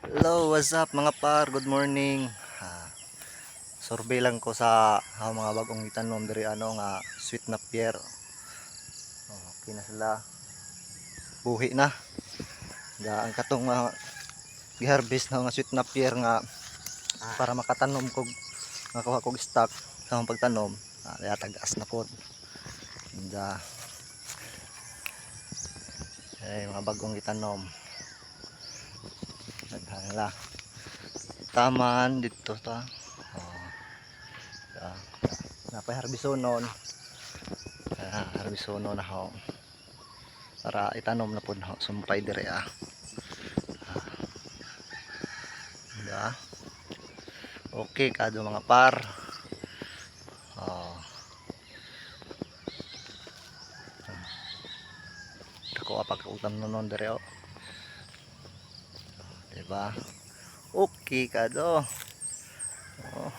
Hello, what's up mga par? Good morning. Ah, survey lang ko sa ah, mga bagong itanom diri ano nga sweet na pier. Okay na sila. Buhi na. Da ang katong mga giharvest na nga sweet na pier nga para makatanom kog makakuha kog stock sa akong pagtanom. Ah, kaya tagas na pod. Da ay mga bagong itanom naghala taman dito ta oh. yeah. napay harbisonon uh, harbisonon na ho para itanom na po na sumpay dire ah Ah. yeah. okay kado mga par oh. Ako apag utam nonon dire oh ba? Okay ka do. Oh.